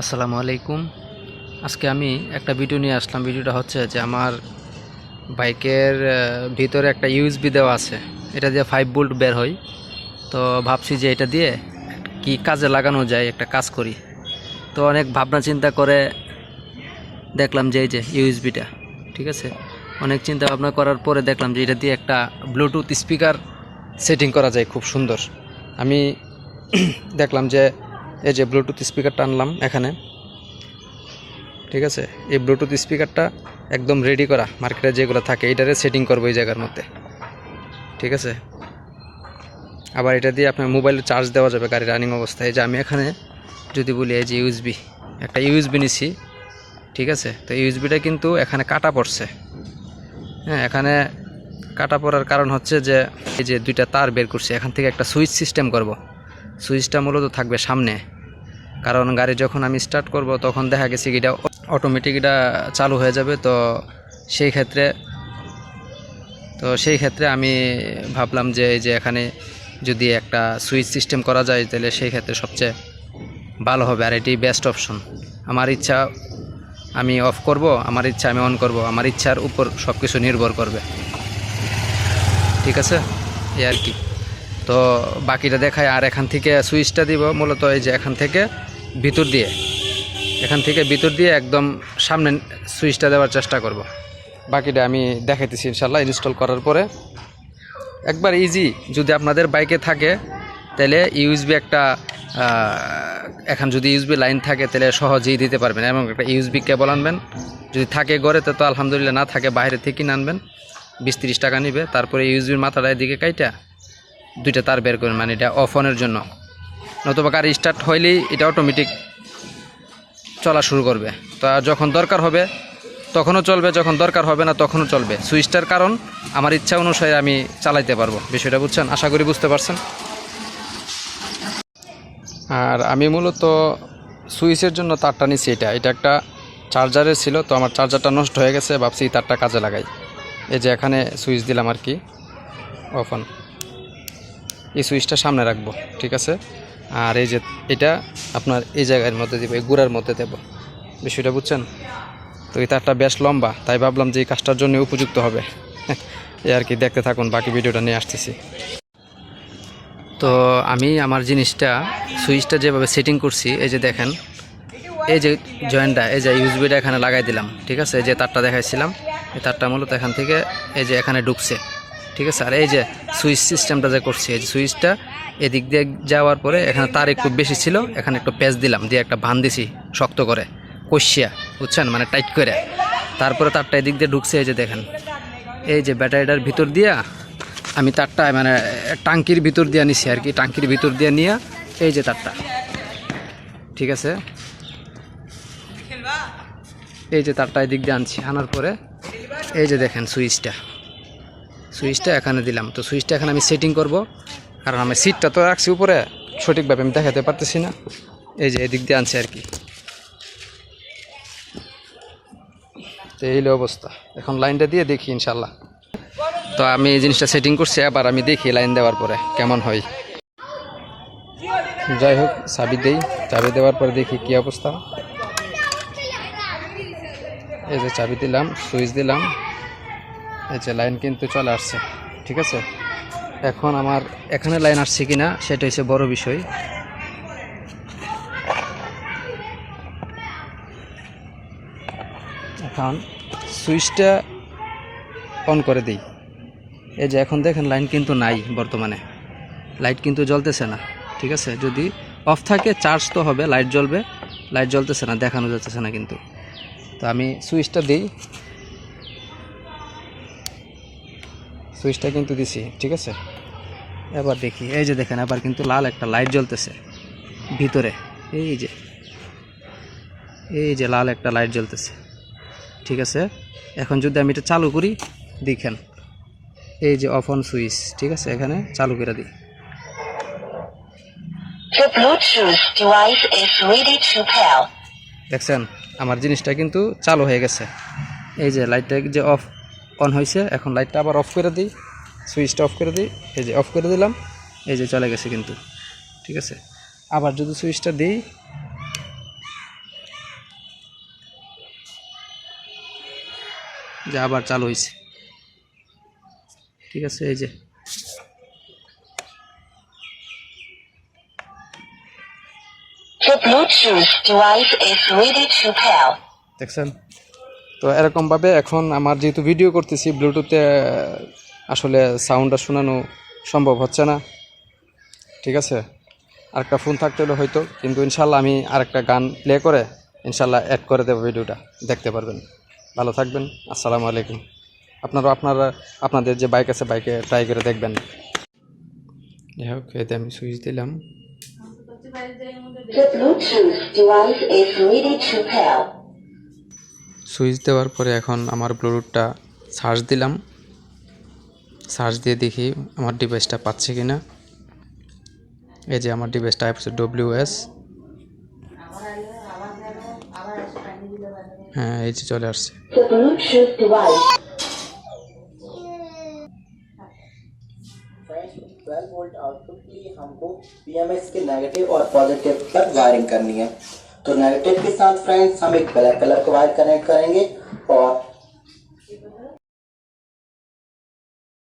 আসসালামু আলাইকুম। আজকে আমি একটা ভিডিও নিয়ে আসলাম। ভিডিওটা হচ্ছে যে আমার বাইকের ভিতরে একটা ইউএসবি দেওয়া আছে। এটা দিয়ে ফাইভ বোল্ট বের হয় তো ভাবছি যে এটা দিয়ে কি কাজে লাগানো যায়, একটা কাজ করি। তো অনেক ভাবনা চিন্তা করে দেখলাম যে এই যে ইউএসবিটা ঠিক আছে? অনেক চিন্তা ভাবনা করার পরে দেখলাম যে এটা দিয়ে একটা ব্লুটুথ স্পিকার সেটিং করা যায় খুব সুন্দর। আমি দেখলাম যে এই যে ব্লুটুথ স্পিকারটা আনলাম এখানে। ঠিক আছে? এই ব্লুটুথ স্পিকারটা একদম রেডি করা মার্কেটে যেগুলো থাকে এটারে সেটিং করব এই জায়গার মধ্যে। ঠিক আছে? আবার এটা দিয়ে আপনার মোবাইলে চার্জ দেওয়া যাবে গাড়ি রানিং অবস্থায়। যে আমি এখানে যদি বলি, এই যে ইউএসবি একটা ইউএসবি নিছি। ঠিক আছে? তো ইউএসবিটা কিন্তু এখানে কাটা পড়ছে। হ্যাঁ এখানে কাটা পড়ার কারণ হচ্ছে যে, এই যে দুইটা তার বের করছি, এখান থেকে একটা সুইচ সিস্টেম করব। সুইচটা মূলত থাকবে সামনে। কারণ গাড়ি যখন আমি স্টার্ট করব, তখন দেখা গেছে এটা অটোমেটিক এটা চালু হয়ে যাবে। তো সেই ক্ষেত্রে, তো সেই ক্ষেত্রে আমি ভাবলাম যে এই যে এখানে যদি একটা সুইচ সিস্টেম করা যায়, তাহলে সেই ক্ষেত্রে সবচেয়ে ভালো হবে। আর এটি বেস্ট অপশন আমার ইচ্ছা, আমি অফ করব, আমার ইচ্ছা আমি অন করব। আমার ইচ্ছার উপর সব কিছু নির্ভর করবে। ঠিক আছে? এই আর কি। তো বাকিটা দেখায় আর এখান থেকে সুইচটা দিব, মূলত এই যে এখান থেকে ভিতর দিয়ে। এখান থেকে ভিতর দিয়ে একদম সামনে সুইচটা দেওয়ার চেষ্টা করব। বাকিটা আমি দেখাইতেছি ইনশাল্লাহ ইনস্টল করার পরে। একবার ইজি যদি আপনাদের বাইকে থাকে, তাহলে ইউএসবি একটা এখন যদি ইউএসবি লাইন থাকে, তাহলে সহজেই দিতে পারবেন। এবং একটা ইউএসবি কেবল আনবেন। যদি থাকে ঘরে তো আলহামদুলিল্লাহ, না থাকে বাইরে থেকে আনবেন। বিশ তিরিশ টাকা নিবে, তারপরে ইউএসবির মাথাটা এদিকে কাইটা দুইটা তার বের করবেন মানে এটা অফ অনের জন্য। নতুবা গাড়ি স্টার্ট হইলেই এটা অটোমেটিক চলা শুরু করবে। তা যখন দরকার হবে, তখনও চলবে, যখন দরকার হবে না, তখনও চলবে। সুইচটার কারণ আমার ইচ্ছা অনুসারে আমি চালাইতে পারব। বিষয়টা বুঝছেন? আশা করি বুঝতে পারছেন। আর আমি মূলত সুইচের জন্য তারটা নিচ্ছি এটা। এটা একটা চার্জারের ছিল, তো আমার চার্জারটা নষ্ট হয়ে গেছে, ভাবছি তারটা কাজে লাগাই। এই যে এখানে সুইচ দিলাম আর কি অফ অন এই সুইচটা সামনে রাখব, ঠিক আছে? আর এই যে এটা আপনার এই জায়গার মধ্যে দেবো, এই গুড়ার মধ্যে দেব। বিষয়টা বুঝছেন? তো এই তারটা বেশ লম্বা, তাই ভাবলাম যে এই কাজটার জন্য উপযুক্ত হবে। এই আর কি, দেখতে থাকুন, বাকি ভিডিওটা নিয়ে আসতেছি। তো আমি আমার জিনিসটা, সুইচটা যেভাবে সেটিং করছি, এই যে দেখেন, এই যে জয়েন্টটা, এই যে ইউজবিটা এখানে লাগাই দিলাম, ঠিক আছে? যে তারটা দেখাইছিলাম, এই তারটা মূলত এখান থেকে এই যে এখানে ঢুকছে। ঠিক আছে? আর এই যে সুইচ সিস্টেমটা যে করছি, এই যে সুইচটা এদিক দিয়ে যাওয়ার পরে এখানে তার একটু বেশি ছিল, এখানে একটু পেঁচ দিলাম, দিয়ে একটা ভান দিছি শক্ত করে, কষিয়া, বুঝছেন? মানে টাইট করে। তারপরে তারটা এদিক দিয়ে ঢুকছে, এই যে দেখেন। এই যে ব্যাটারিটার ভিতর দিয়া আমি তারটা মানে টাঙ্কির ভিতর দিয়ে নিছি আর কি, টাঙ্কির ভিতর দিয়ে নিয়ে এই যে তারটা। ঠিক আছে? এই যে তারটা এদিক দিয়ে আনছি, আনার পরে এই যে দেখেন সুইচটা। সুইচটা এখানে দিলাম। তো সুইচটা এখানে আমি সেটিং করব। কারণ আমি সিটটা তো রাখছি উপরে, সঠিকভাবে আমি দেখাতে পারতেছি না। এই যে এদিক দিয়ে আনছি আর কি। তো এই অবস্থা। এখন লাইনটা দিয়ে দেখি ইনশাল্লাহ তো আমি এই জিনিসটা সেটিং করছি, আবার আমি দেখি লাইন দেওয়ার পরে কেমন হয়। যাই হোক, চাবি দেই। চাবি দেওয়ার পরে দেখি কি অবস্থা। এই যে চাবি দিলাম, সুইচ দিলাম। এই যে লাইন কিন্তু চলে আসছে, ঠিক আছে? এখন আমার এখানে লাইন আসছে কি না সেটা হচ্ছে বড় বিষয়। এখন সুইচটা অন করে দিই। এই যে এখন দেখেন লাইন কিন্তু নাই বর্তমানে। লাইট কিন্তু জ্বলতেছে না, ঠিক আছে? যদি অফ থাকে চার্জ তো হবে লাইট জ্বলবে লাইট জ্বলতেছে না, দেখানো যাচ্ছে না কিন্তু। তো আমি সুইচটা দিই। সুইচটা কিন্তু দিছি ঠিক আছে? এবার দেখি এই যে দেখেন এবার কিন্তু লাল একটা লাইট জ্বলতেছে ভিতরে। এই যে এই যে লাল একটা লাইট জ্বলতেছে ঠিক আছে? এখন যদি আমি এটা চালু করি দেখেন এই যে অফ অন সুইচ ঠিক আছে? এখানে চালু করে দিই. দেখছেন? আমার জিনিসটা কিন্তু চালু হয়ে গেছে। এই যে লাইটটা যে অফ অন হয়েছে। এখন লাইটটা আবার অফ করে দিই। সুইচটা অফ করে দিই। এই যে অফ করে দিলাম। এই যে চলে গেছে কিন্তু। ঠিক আছে? আবার যদি সুইচটা দিই। যে আবার চালু হয়েছে। ঠিক আছে? এই যে। দেখছেন? তো এরকমভাবে এখন আমার যেহেতু ভিডিও করতেছি ব্লুটুথে আসলে সাউন্ডটা শোনানো সম্ভব হচ্ছে না। ঠিক আছে? আরেকটা ফোন থাকতে হলে হয়তো, কিন্তু ইনশাল্লাহ আমি আরেকটা গান প্লে করে ইনশাল্লাহ অ্যাড করে দেবো ভিডিওটা দেখতে পারবেন। ভালো থাকবেন। আসসালামু আলাইকুম। আপনারা আপনারা, আপনাদের যে বাইক আছে বাইকে ট্রাই করে দেখবেন। যাই হোক, এতে আমি সুইচ দিলাম। Bluetooth device is to. Switch দেওয়ার পরে এখন আমার ব্লুটুথটা সার্চ দিলাম সার্চ দিয়ে দেখি আমার ডিভাইসটা পাচ্ছে কি না এই যে আমার ডিভাইসটা হচ্ছে ডব্লিউ এস হ্যাঁ এই যে চলে আসছে The Bluetooth device friends 12 volt output के लिए हमको पीएमएस के नेगेटिव और पॉजिटिव पर वायरिंग करनी है तो नेगेटिव के साथ फ्रेंड्स हम एक ब्लैक कलर को वायर कनेक्ट करेंगे और